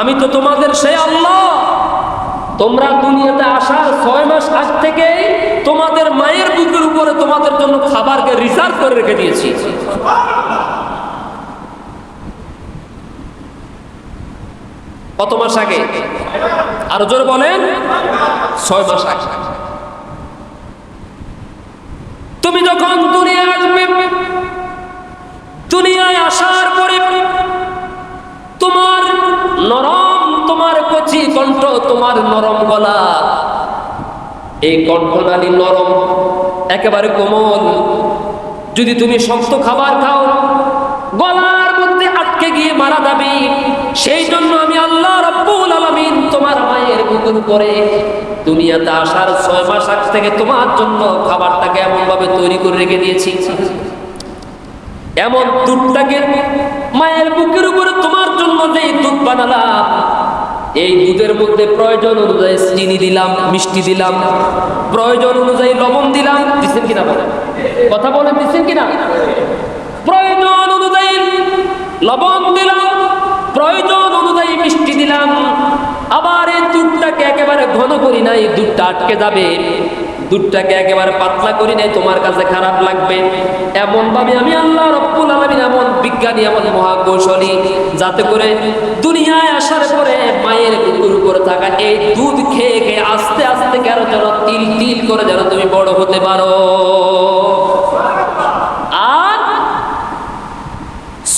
আমি তো তোমাদের সে আল্লাহ। তোমরা দুনিয়াতে আসার ছয় মাস আগ থেকে তোমাদের মায়ের বুকের উপরে তোমাদের জন্য খাবারকে রিজার্ভ করে রেখে দিয়েছি। কত মাস আগে? আরও জোরে বলেন। ছয় মাস আগে। তুমি যখন দুনিয়ায় আসবে, দুনিয়ায় আসার পরে কচি কণ্ঠ তোমার নরম গলা। এই কণ্ঠনালী নরম, একেবারে কোমল। যদি তুমি শক্ত খাবার খাও, গলার মধ্যে আটকে গিয়ে মারা যাবে। সেই জন্য আমি আল্লাহ রব্বুল আলামিন তোমার মায়ের বুকুর করে দুনিয়াতে আসার ছয় মাস আগ থেকে তোমার জন্য খাবারটাকে এমন ভাবে তৈরি করে রেখে দিয়েছি। এমন দুধটাকে মায়ের বুকের উপরে তোমার জন্য যে দুধ বানালাম এই দুধের মধ্যে প্রয়োজন অনুযায়ী চিনি দিলাম, মিষ্টি দিলাম। প্রয়োজন অনুযায়ী লবণ দিলাম। দিচ্ছেন কিনা কথা বলে দিচ্ছেন কিনা? প্রয়োজন অনুযায়ী লবণ দিলাম, প্রয়োজন অনুযায়ী মিষ্টি দিলাম। আবার এই দুধটাকে একেবারে ঘন করি নাই, দুধটা আটকে যাবে। দুধটাকে একেবারে পাতলা করি নাই, তোমার কাছে খারাপ লাগবে। এমন ভাবে আমি আল্লাহ রব্বুল আলামিন এমন বিজ্ঞানী, এমন মহাকৌশলী, যাতে করে দুনিয়ায় আসার পরে মায়ের বুকুর উপরে থাকা এই দুধ খেয়ে খেয়ে আস্তে আস্তে কেন যেন তিল তিল করে যেন তুমি বড় হতে পারো। আর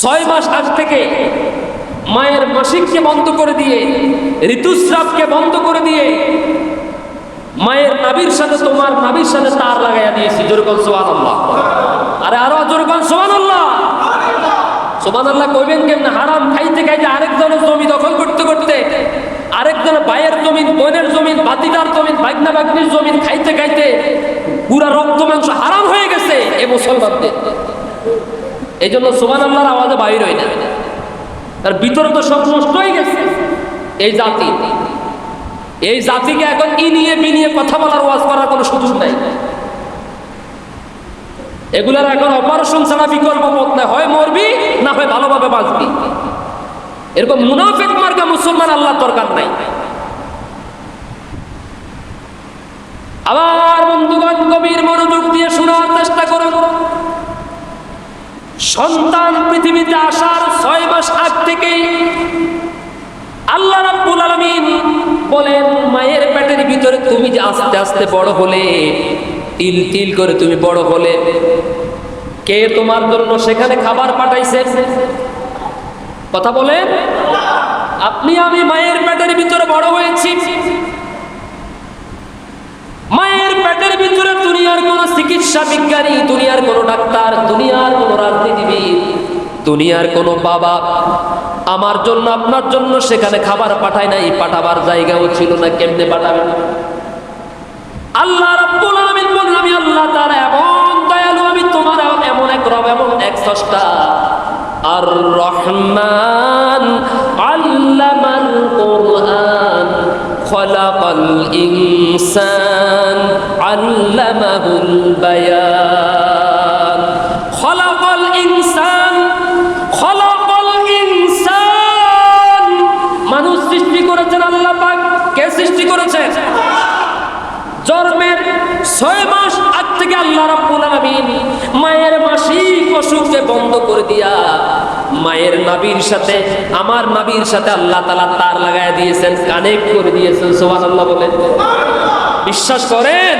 ছয় মাস আজ থেকে মায়ের মাসিককে বন্ধ করে দিয়ে, ঋতুস্রাবকে বন্ধ করে দিয়ে মায়ের নাবির সাথে তোমার নাবির সাথে তার লাগাইয়া দিয়েছি। জোরকন সোহান আল্লাহ আরে আরও জোরকন সোহান আল্লাহ সোহান আল্লাহ কইবেন কেমন? হারাম খাইতে খাইতে আরেকজনের জমি দখল করতে করতে আরেকজনের ভাইয়ের জমিন বোনের জমিন বাতিদার জমিন বাগনা বাগনির জমিন খাইতে খাইতে পুরা রক্ত মাংস হারাম হয়ে গেছে এ মুসলমানদের। এই জন্য সোহান আল্লাহর আওয়াজে বাইর হয় না। তার ভিতরে তো সব নষ্ট হয়ে গেছে। এই জাতি এই জাতিকে এখন ই নিয়ে, বি নিয়ে কথা বলার ওয়াজ করার কোনো সুযোগ নাই। এগুলার এখন অপারেশন ছাড়া বিকল্প পথ নাই। হয় মরবি, না হয় ভালোভাবে বাঁচবি। এরকম মুনাফিক মার্কা মুসলমান আল্লাহ দরকার নাই। আবার বন্ধুগণ, গভীর মনোযোগ দিয়ে শোনার চেষ্টা করুন। সন্তান পৃথিবীতে আসার ছয় মাস আগ থেকেই আল্লাহ রাব্বুল আলামিন বলেন, মায়ের পেটের ভিতরে তুমি যে আস্তে আস্তে বড় হলে, তিল তিল করে তুমি বড় হলে, কে তোমার জন্য সেখানে খাবার পাঠাইছে? কথা বলেন আপনি, আমি মায়ের পেটের ভিতরে বড় হয়েছি। মায়ের পেটের ভিতরে দুনিয়ার কোন চিকিৎসা বিজ্ঞানী, দুনিয়ার কোন ডাক্তার, দুনিয়ার কোন রাজনীতিবিদ, দুনিয়ার কোন বাবা আমার জন্য, আপনার জন্য সেখানে খাবার পাঠায় নাই, পাঠাবার জায়গাও ছিল না, কেমনে পাঠাবেন? আল্লাহ রাব্বুল আলামিন বলেন, আমি আল্লাহ তাআলা এমন দয়ালু, আমি তোমার এমন এক রব, এমন এক স্রষ্টা। আর রহমান আল্লামাল কোরআন, খলাকাল ইনসান, আল্লামাহুল বায়ান। মায়ের নাবির সাথে, আমার নাবির সাথে আল্লাহ তালা তার লাগায় দিয়েছেন, কানেক্ট করে দিয়েছেন, সুবহানাল্লাহ বলেন। বিশ্বাস করেন?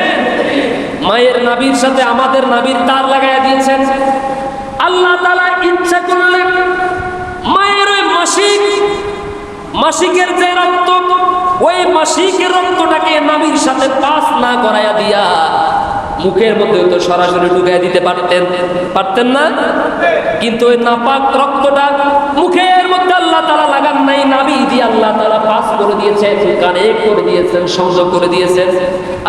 মায়ের নাবির সাথে আমাদের নাবির তার লাগায় দিয়েছেন। আল্লাহ তালা ইচ্ছা করলে মায়ের ওই মাসিক, মাসিকের যে রক্ত, ওই মাসিকের রক্তটাকে নাবির সাথে পাস না করাইয়া দিয়া মুখের মধ্যে তো সরাসরি ঢুকাই দিতে পারতেন। পারতেন না? কিন্তু ওই নাপাক রক্তটা মুখের মধ্যে আল্লাহ তালা লাগান নাই নাবি দিয়ে আল্লাহ তালা পাস করে দিয়েছে কানে করে দিয়েছেন, সংযোগ করে দিয়েছেন।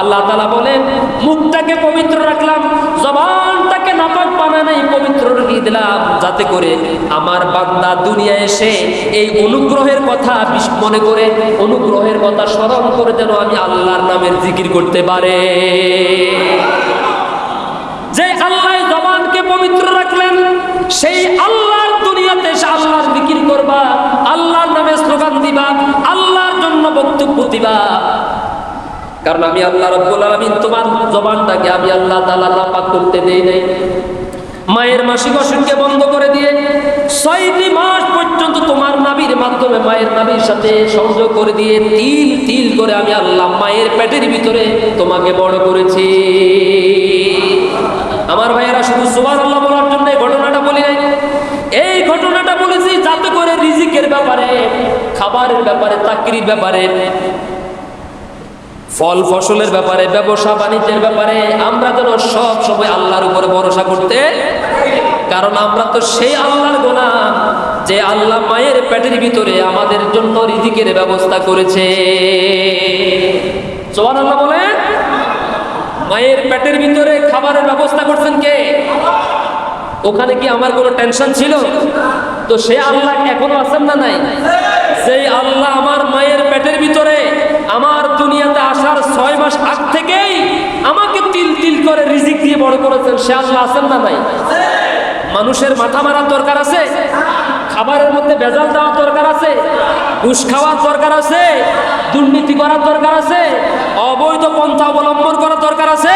আল্লাহ তালা বলেন, মুখটাকে পবিত্র রাখলাম, জবানটাকে নাপাক বানানা নাই পবিত্র রুটি দিলাম যাতে করে আমার বান্দা দুনিয়া এসে এই অনুগ্রহের কথা মনে করে, অনুগ্রহের কথা স্মরণ করে যেন আমি আল্লাহর নামের জিকির করতে পারে। যে আল্লাহ জবানকে পবিত্র রাখলেন, সেই আল্লাহর দুনিয়াতে সে আল্লাহর বিক্রি করবা, আল্লাহর নামে স্লোগান দিবা, আল্লাহর জন্য বক্তব্য দিবা। কারণ আমি আল্লাহ রব্বুল আলামিন তোমার জবানটাকে আমি আল্লাহ তাআলা নাপাক করতে দেই নাই। মায়ের মাসিক অসুখকে বন্ধ করে দিয়ে ছয়টি মাস পর্যন্ত তোমার নাবির মাধ্যমে মায়ের নাবির সাথে সংযোগ করে দিয়ে তিল তিল করে আমি আল্লাহ মায়ের পেটের ভিতরে তোমাকে বড় করেছি। আমার ভাইয়েরা শুধু সুবান আল্লাহ বলার জন্য এই ঘটনাটা বলি নাই। এই ঘটনাটা বলেছি যাতে করে রিজিকের ব্যাপারে, খাবারের ব্যাপারে, চাকরির ব্যাপারে ফল ফসলের ব্যাপারে, ব্যবসা বাণিজ্যের ব্যাপারে আমরা যেন সব সময় আল্লাহর উপরে ভরসা করতে কারণ আমরা তো সেই আল্লাহর গোলাম যে আল্লাহ মায়ের পেটের ভিতরে আমাদের জন্য রিজিকের ব্যবস্থা করেছে। সোহান আল্লাহ বলে মায়ের পেটের ভিতরে খাবারের ব্যবস্থা করছেন কে? ওখানে কি আমার কোনো টেনশন ছিল? তো সে আল্লাহ এখনও আছেন না নাই? সেই আল্লাহ আমার মায়ের পেটের ভিতরে আমার দুনিয়াতে আসার ছয় মাস আগ থেকেই আমাকে তিল তিল করে রিজিক দিয়ে বড় করেছেন। সে আল্লাহ আছেন না নাই? মানুষের মাথা মারার দরকার আছে? খাবারের মধ্যে ভেজাল দেওয়ার দরকার আছে? ঘুষ খাওয়ার দরকার আছে? দুর্নীতি করার দরকার আছে? অবৈধ পন্থা অবলম্বন করার দরকার আছে?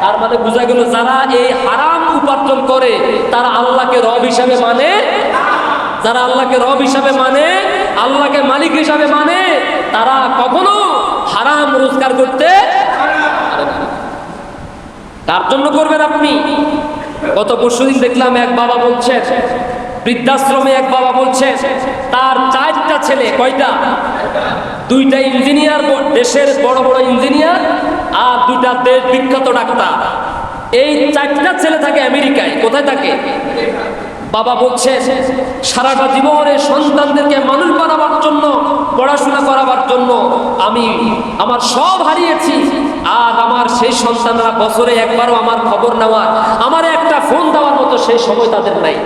তার মানে বোঝা গেল যারা এই হারাম উপার্জন করে, তারা আল্লাহকে রব হিসাবে মানে? যারা আল্লাহকে রব হিসাবে মানে আল্লাহকে মালিক হিসাবে মানে? তারা কখনো হারাম রোজগার করতে তার জন্য করবেন আপনি। গত পরশুদিন দেখলাম এক বাবা বলছেন, বৃদ্ধাশ্রমে এক বাবা বলছেন, তার চারটা ছেলে, কয়টা? দুইটা ইঞ্জিনিয়ার দেশের বড় বড় ইঞ্জিনিয়ার আর দুইটা দেশ বিখ্যাত ডাক্তার। এই চারটা ছেলে থাকে আমেরিকায়, কোথায় থাকে? বাবা বলছে, সারাটা জীবনে সন্তানদেরকে মানুষ বানাবার জন্য, পড়াশোনা করাবার জন্য আমি আমার সব হারিয়েছি। আর আমার সেই সন্তানরা বছরে একবারও আমার খবর নেওয়ার, আমার একটা ফোন দেওয়ার মতো সেই সময় তাদের নাই।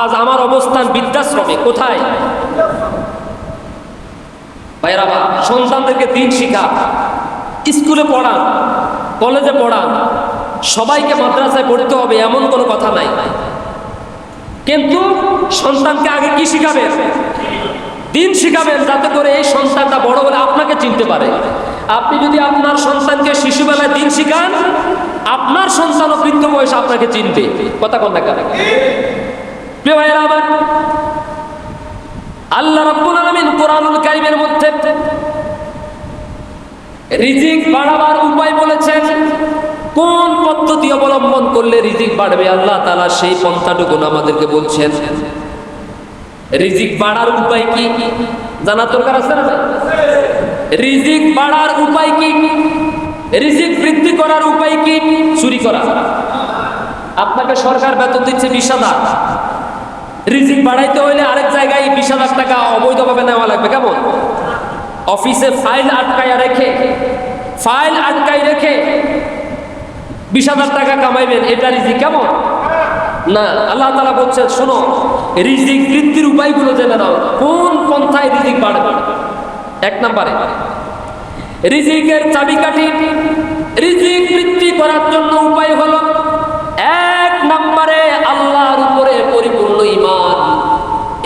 আজ আমার অবস্থান বৃদ্ধাশ্রমে, কোথায়? সন্তানদেরকে দিন শিখা, স্কুলে পড়ান, কলেজে পড়ান সবাইকে মাদ্রাসায় পড়তে হবে, এমন কোনো কথা নাই। কিন্তু সন্তানকে আগে কি শিখাবেন? দিন শিখাবেন যাতে করে এই সন্তানটা বড় হলে আপনাকে চিনতে পারে। আপনি যদি আপনার সন্তানকে শিশুবেলায় দিন শিখান, আপনার সন্তানও বৃদ্ধ বয়সে আপনাকে চিনবে। কথা কন দেখা প্রিয় ভাইয়েরা আমার, আল্লাহ রাব্বুল আলামিন কোরআনুল কারীমের মধ্যে রিজিক বাড়াবার উপায় বলেছেন। কোন পদ্ধতি অবলম্বন করলে রিজিক বাড়বে? আল্লাহ তাআলা সেই পন্থাটুকু আমাদেরকে বলছেন। রিজিক বাড়ার উপায় কি? জানা দরকার আছে না রিজিক বাড়ার উপায় কি? রিজিক বৃদ্ধি করার উপায় কি? চুরি করা। আপনাকে সরকার বেতন দিচ্ছে বিশ হাজার। রিজিক বাড়াইতে হইলে আরেক জায়গায় বিশ হাজার টাকা অবৈধভাবে নেওয়া লাগবে, কেমন? অফিসে ফাইল আটকায়া রেখে, ফাইল আটকাই রেখে বিশ হাজার টাকা কামাইবেন, এটা রিজিক কেমন? না, আল্লাহ তালা বলছেন, শোনো, রিজিক বৃদ্ধির উপায়গুলো জেনে নাও, কোন পন্থায় রিজিক বাড়বে? এক নাম্বারে, রিজিকের চাবিকাঠি, রিজিক বৃদ্ধি করার জন্য উপায় হলো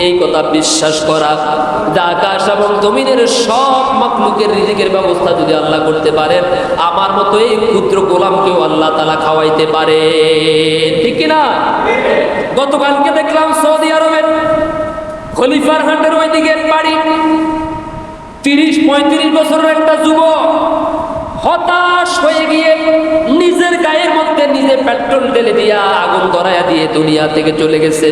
এই কথা বিশ্বাস করা। যে আকাশ এবং জমিনের সব মাকলুকের রিজিকের ব্যবস্থা যদি আল্লাহ করতে পারেন, আমার মতো এই ক্ষুদ্র গোলামকেও আল্লাহ তালা খাওয়াইতে পারে। ঠিক কিনা গতকালকে দেখলাম সৌদি আরবের খলিফার হাটের ওইদিকে বাড়ি। তিরিশ, পঁয়ত্রিশ বছরের একটা যুবক হতাশ হয়ে গিয়ে নিজের গায়ের মধ্যে নিজে পেট্রোল ঢেলে দিয়া আগুন ধরাইয়া দিয়ে দুনিয়া থেকে চলে গেছে।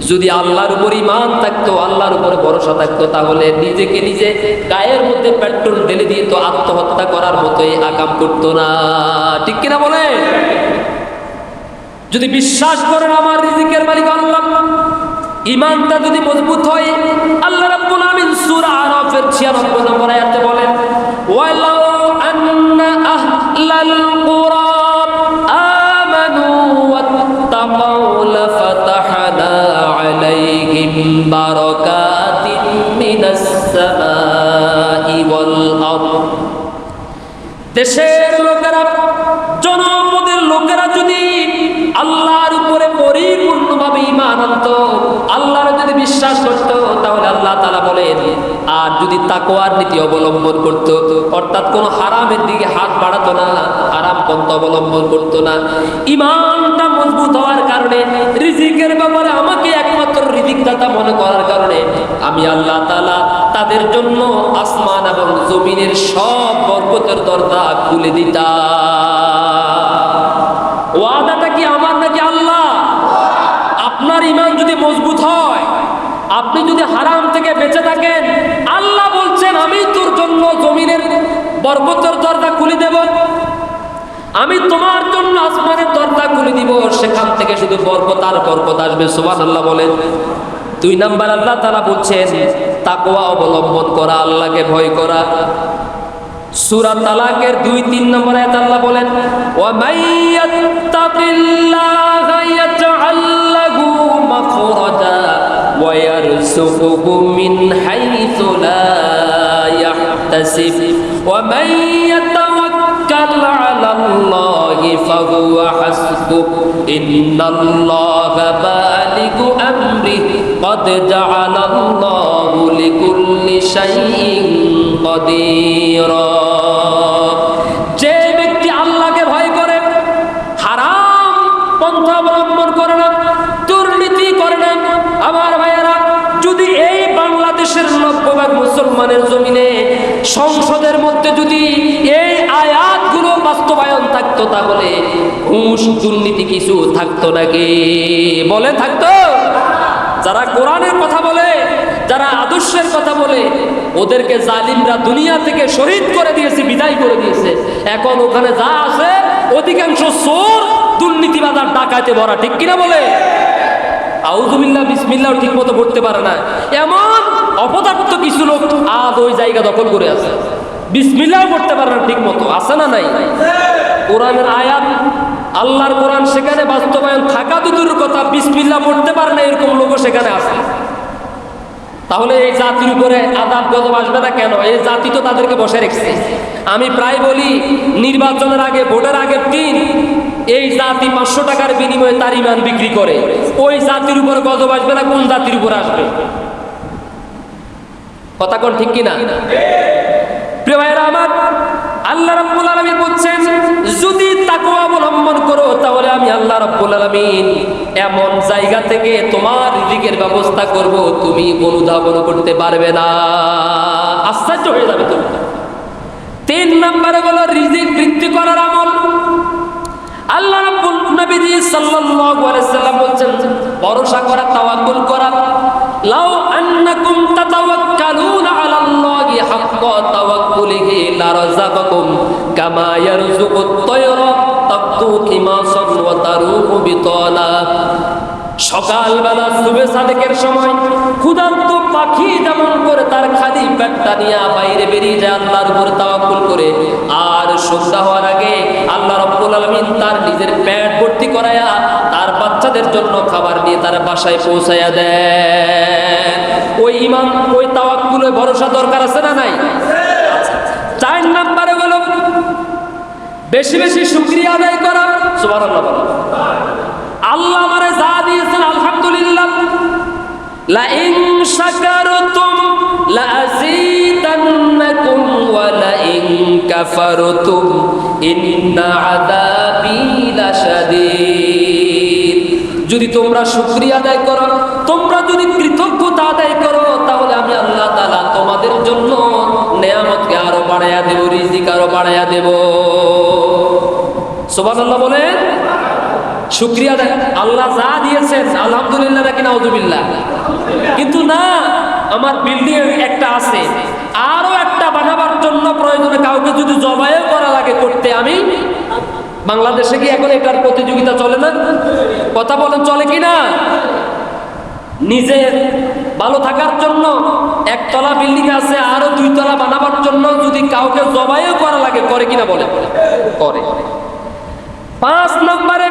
যদি আল্লাহর উপর ইমান থাকতো, আল্লাহর উপরে ভরসা থাকতো, তাহলে নিজেকে নিজে গায়ের মধ্যে পেট্রোল ঢেলে দিয়ে তো আত্মহত্যা করার মতোই আকাম করতো না। ঠিক কিনা বলে? যদি বিশ্বাস করেন আমার রিজিকের মালিক আল্লাহ ইমানটা যদি মজবুত হয়, আল্লাহ রাব্বুল আমিন সূরা আরাফের 96 নম্বর আয়াতে বলেন, ওয়ালাউ দেশের লোকেরা, জনপদের লোকেরা যদি আল্লাহর উপরে পরিপূর্ণভাবে ইমান আল্লাহর যদি বিশ্বাস করত, তাহলে আল্লাহ তালা বলেন, আর যদি তাকওয়ার নীতি অবলম্বন করত, অর্থাৎ কোনো হারামের দিকে হাত বাড়াতো না, হারাম পন্থ অবলম্বন করতো না। ইমানটা মজবুত হওয়ার কারণে রিজিকের ব্যাপারে আমাকে একমাত্র দাতা মনে করার কারণে আমি আল্লাহ তালা তাদের জন্য আসমান এবং জমিনের সব বরকতের দরজা খুলে দিতাম। ওয়াদাটা কি আমার নাকি আল্লাহ? আপনার ইমান যদি মজবুত হয়, আপনি যদি হারাম থেকে বেঁচে থাকেন, আল্লাহ বলছেন, আমি তোর জন্য জমিনের বরকতের দরজা খুলে দেব। আমি তোমার জন্য আসমানের দরজা খুলে দিব। সেখান থেকে শুধু বরকত আর বরকত আসবে। সুবহান আল্লাহ বলেন। দুই নাম্বার আল্লাহ তারা বলছেন, তাকওয়া অবলম্বন করা, আল্লাহকে ভয় করা। সূরা তালাকের দুই, তিন নম্বর আয়াত আল্লাহ বলেন ওয়া মাইয়াত্তাকিল্লাহা ইয়াজআল লাহু মাখরাজা ওয়া ইয়ারযুকুহু মিন হাইথু লা ইয়াহতাসিব ওয়া মান ইয়াতাওয়াক্কাল আলাল্লাহি ফাহুয়া হাসবুহ ইন্নাল্লাহা বালিগু আমরিহি قد جعل الله لكل شيء قديرا যে ব্যক্তি আল্লাহকে ভয় করে হারাম পন্থা অবলম্বন করে না দুর্নীতি করে না আমার ভাইয়েরা যদি এই বাংলাদেশের নব্বই ভাগ মুসলমানের জমিনে সংসদের মধ্যে যদি এই আয়াতগুলো বাস্তবায়ন থাকতো তাহলে? ঘুষ, দুর্নীতি কিছু থাকতো নাকি? বলে থাকতো? যারা কোরআনের কথা বলে, যারা আদর্শের কথা বলে, ওদেরকে জালিমরা দুনিয়া থেকে শহীদ করে দিয়েছে, বিদায় করে দিয়েছে। এখন ওখানে যা আছে, অধিকাংশ চোর দুর্নীতিবাদ আর ডাকাতে ভরা, ঠিক কিনা বলে? আউজুবিল্লাহ বিসমিল্লাহ ঠিক মতো পড়তে পারে না। এমন অপদার্থ কিছু লোক আজ ওই জায়গা দখল করে আছে। বিসমিল্লাহ পড়তে পারে না ঠিক মতো, আছে না নাই? কোরআনের আয়াত, আল্লাহর কোরআন সেখানে বাস্তবায়ন থাকা তো দূরের কথা, বিসমিল্লাহ পড়তে পারে না, এরকম লোকও সেখানে আছে। তাহলে এই জাতির উপরে আদাব গজব আসবে না কেন? এই জাতি তো তাদেরকে বসে রেখেছে। আমি প্রায় বলি, নির্বাচনের আগে, ভোটের আগের দিন এই জাতি পাঁচশো টাকার বিনিময়ে তার ইমান বিক্রি করে। ওই জাতির উপরে গজব আসবে না, কোন জাতির উপর আসবে? কথা কোন ঠিক কিনা? প্রিয় ভাইরা আমার আল্লাহ রাব্বুল আলামিন বলছেন, যদি তাকওয়া অবলম্বন করো, তাহলে আমি আল্লাহ রাব্বুল আলামিন এমন জায়গা থেকে তোমার রিজিকের ব্যবস্থা করব, তুমি অনুধাবন করতে পারবে না। আশ্চর্য হয়ে যাবে তুমি তিন নম্বরে হলো রিজিক বৃদ্ধি করার আমল। আল্লাহ রাব্বুল নবীজি সাল্লাল্লাহু আলাইহি সাল্লাম বলছেন, ভরসা করা, তাওয়াক্কুল করা। লাউ আন্নাকুম তাতাওয়াক্কালুনা আলাল্লাহি সকালবেলা সুবে সাদেকের সময় পাখি যেমন করে তার খালি পেটটা নিয়ে বাইরে বেরিয়ে যায় আল্লাহর উপর তাওয়াক্কুল করে। আর সন্ধ্যা হওয়ার আগে আল্লাহ রব্বুল আলামিন তার নিজের পেট ভর্তি করায়া তার বাচ্চাদের জন্য খাবার নিয়ে তার বাসায় পৌঁছায়া দেন ওই ইমান ওই তাওয়াক্কুলে ভরসা দরকার আছে না নাই? চার নাম্বারে হলো বেশি বেশি শুকরিয়া আদায় করা বলো। আল্লাহ আমারে যা দিয়েছেন, আলহামদুলিল্লাহ। যদি তোমরা শুকরিয়া আদায় করো, তোমরা যদি বাড়ায়া দেব। সুবহানাল্লাহ বলেন, শুক্রিয়া আল্লাহ যা দিয়েছেন, আলহামদুলিল্লাহ নাকি নাউজুবিল্লাহ। কিন্তু না, আমার বিল্ডিং একটা আছে। আরও একটা বানাবার জন্য প্রয়োজনে কাউকে যদি জবাইও করা লাগে করতে আমি, বাংলাদেশে কি এখন এটার প্রতিযোগিতা চলে না? কথা বলেন, চলে কি না? নিজের ভালো থাকার জন্য একতলা বিল্ডিং আছে, আরও দুইতলা বানাবার জন্য যদি কাউকে জবাইও করা লাগে, করে কিনা বলে? করে। পাঁচ নম্বরে,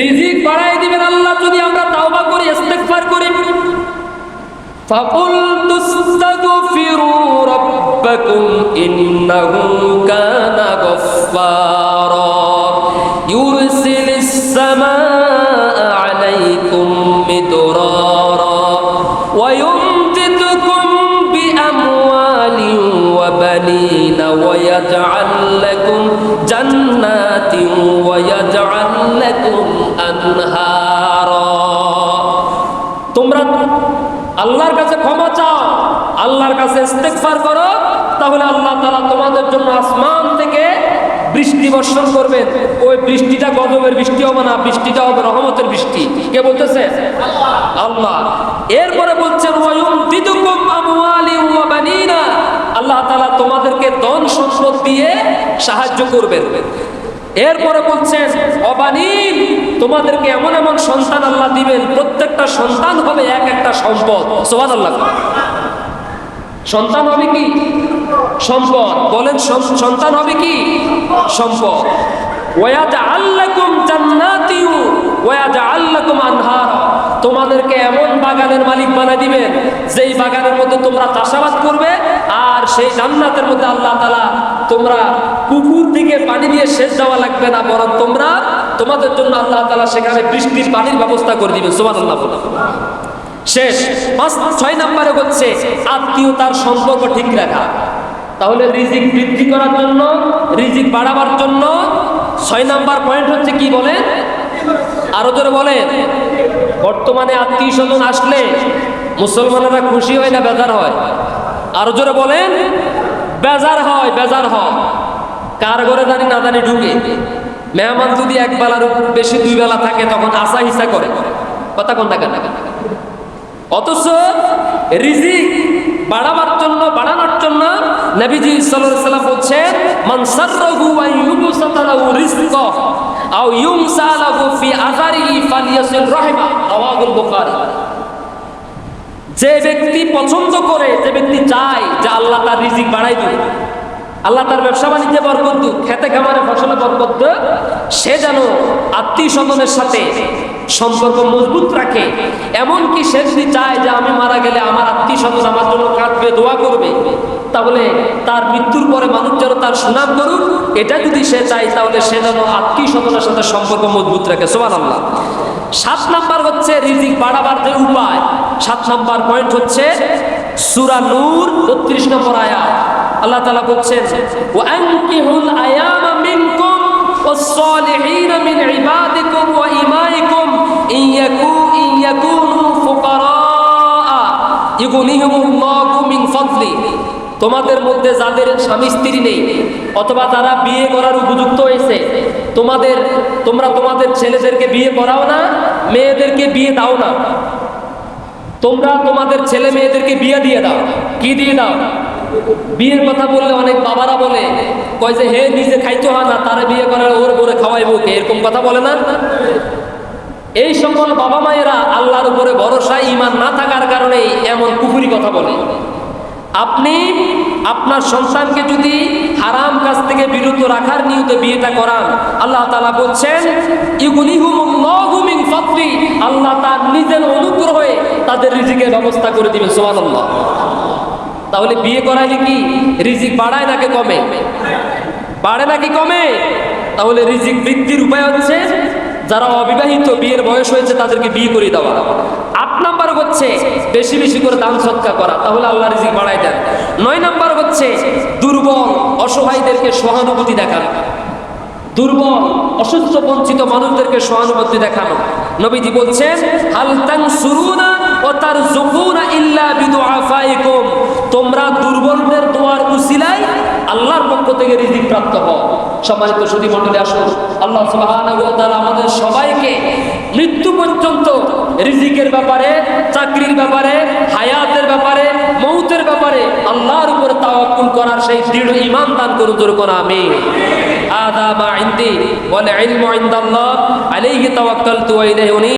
রিজিক বাড়াই দিবেন আল্লাহ, যদি আমরা তাওবা করি, ইস্তেগফার করি। ফাকুল তুস্তাগফিরু রাব্বাকুম ইন্নাহু কানা গফফারা। ইউরসিলিস সামা আলাইকুম ويجعل لكم جنات ويجعل لكم أنهارا তোমরা আল্লাহর কাছে ক্ষমা চাও আল্লাহর কাছে ইস্তেগফার করো তাহলে আল্লাহ তাআলা তোমাদের জন্য আসমান থেকে বৃষ্টি বর্ষণ করবেন ওই বৃষ্টিটা গজবের বৃষ্টি হবে না বৃষ্টিটা হবে রহমতের বৃষ্টি কে বলতেছে আল্লাহ এরপরে বলছেন ওয়ায়ুমদিদুকুম আমওয়ালি ওয়া বানিনা আল্লাহ তালা তোমাদেরকে ধন সম্পদ দিয়ে সাহায্য করবেন। এরপরে বলছেন, অবানীন, তোমাদেরকে এমন এমন সন্তান আল্লাহ দিবেন, প্রত্যেকটা সন্তান হবে এক একটা সম্পদ। সোহান আল্লাহ সন্তান হবে কি? সম্পদ। বলেন সন্তান হবে কি? সম্পদ। ওয়াজ আল্লাকুম জান্নাতিউ। আনহার, তোমাদেরকে এমন বাগানের মালিক বানাই দিবেন যেই বাগানের মধ্যে তোমরা চাষাবাদ করবে, আর সেই জান্নাতের মধ্যে আল্লাহ তালা তোমরা পুকুর থেকে পানি দিয়ে শেষ যাওয়া লাগবে না, বরং তোমরা তোমাদের জন্য আল্লাহ তালা সেখানে বৃষ্টির পানির ব্যবস্থা করে দিবেন, সুবহানাল্লাহ বলে শেষ, পাঁচ, ছয় নম্বরে হচ্ছে আত্মীয়তার সম্পর্ক ঠিক রাখা। তাহলে রিজিক বৃদ্ধি করার জন্য, রিজিক বাড়াবার জন্য, ছয় নাম্বার পয়েন্ট হচ্ছে কি বলেন? আরও জোরে বলেন। বর্তমানে আত্মীয় স্বজন আসলে মুসলমানেরা খুশি হয় না বেজার হয়? আরও জোরে বলেন, বেজার হয় বেজার হয়। কার ঘরে জানি না জানি ঢুকে। মেহমান যদি এক বেলার বেশি দুই বেলা থাকে, তখন আশা হিসা করে। কথা কোন? টাকা টাকা অথচ রিজিক বাড়াবার জন্য, বাড়ানোর জন্য নবীজি সাল্লাম বলছেন, মান সাররাহু আন ইউবসাতা লাহু রিজকা আও ইউমসা লাহু ফি আযারিহি ফালিয়াসিল রাহিমা, রাওয়াহুল বুখারী। যে ব্যক্তি পছন্দ করে, যে ব্যক্তি চায় যে আল্লাহ তার রিজিক বাড়াই দিবে আল্লাহ তার ব্যবসা বাণিজ্যে বরকত খেতে খামারে ফসলে বরকত সে যেন আত্মীয় স্বজনের সাথে সম্পর্ক মজবুত রাখে। এমনকি সে যদি চায় যে আমি মারা গেলে আমার আত্মীয় স্বজন আমার জন্য কাঁদবে, দোয়া করবে। তাহলে তার মৃত্যুর পরে মানুষ যেন তার সুনাম করুক, এটা যদি সে চায়, তাহলে সে যেন আত্মীয় স্বজনের সাথে সম্পর্ক মজবুত রাখে। সোমান আল্লাহ সাত নাম্বার হচ্ছে রিজিক বাড়াবার যে উপায়। সাত নাম্বার পয়েন্ট হচ্ছে সুরা নূর বত্রিশ নম্বর আয়া আল্লাহ তালা বলছেন ও আয়ামা মিনকুম ও সলিহীন মিন ইবাদ তোমাদের মধ্যে যাদের স্বামী স্ত্রী নেই, অথবা তারা বিয়ে করার উপযুক্ত হয়েছে, তোমাদের, তোমরা তোমাদের ছেলেদেরকে বিয়ে করাও না, মেয়েদেরকে বিয়ে দাও না। তোমরা তোমাদের ছেলে মেয়েদেরকে বিয়ে দিয়ে দাও। কি দিয়ে দাও? বিয়ের কথা বললে অনেক বাবারা বলে, কয় যে, হে, নিজে খাইতে হয় না, তারা বিয়ে করার ওর করে খাওয়াইবো এরকম কথা বলে না? এই সকল বাবা মায়েরা আল্লাহর উপরে ভরসা ইমান না থাকার কারণে এমন কুফুরি কথা বলে। আপনি আপনার সন্তানকে যদি হারাম কাজ থেকে বিরত রাখার নিয়তে বিয়েটা করান, আল্লাহ তালা বলছেন আল্লাহ তার নিজের অনুগ্রহে তাদের রিজিকের ব্যবস্থা করে দিবেন, সুবহানাল্লাহ। তাহলে বিয়ে করাইলে কি রিজিক বাড়ায় নাকি কমে? বাড়ে নাকি কমে? তাহলে রিজিক বৃদ্ধির উপায় হচ্ছে যারা অবিবাহিত বিয়ের বয়স হয়েছে তাদেরকে বিয়ে করে দেওয়া। আট নাম্বার হচ্ছে বেশি বেশি করে দান সৎকা করা, তাহলে আল্লাহ রিজিক বাড়াই দেন। নয় নাম্বার হচ্ছে দুর্বল অসহায়দেরকে সহানুভূতি দেখানো। দুর্বল, অসুস্থ, বঞ্চিত মানুষদেরকে সহানুভূতি দেখানো। নবীজি বলছেন হালতাং সুরুনা ও তার জুকুনা ইল্লা বিদুআফাইকুম। তোমরা দুর্বলদের দোয়ার উসিলায় আল্লাহর পক্ষ থেকে রিজিক প্রাপ্ত হও সম্মানিত সুধী মণ্ডলী আসুন আল্লাহ সুবহানাহু ওয়া তাআলা আমাদের সবাইকে মৃত্যু পর্যন্ত রিজিকের ব্যাপারে চাকরির ব্যাপারে হায়াতের ব্যাপারে মৌতের ব্যাপারে আল্লাহর উপর তাওয়াক্কুল করার সেই দৃঢ় ঈমান দান করুন জোর কোন আমিন هذا ما عندي والعلم عند الله عليه توكلت وإليه أنيب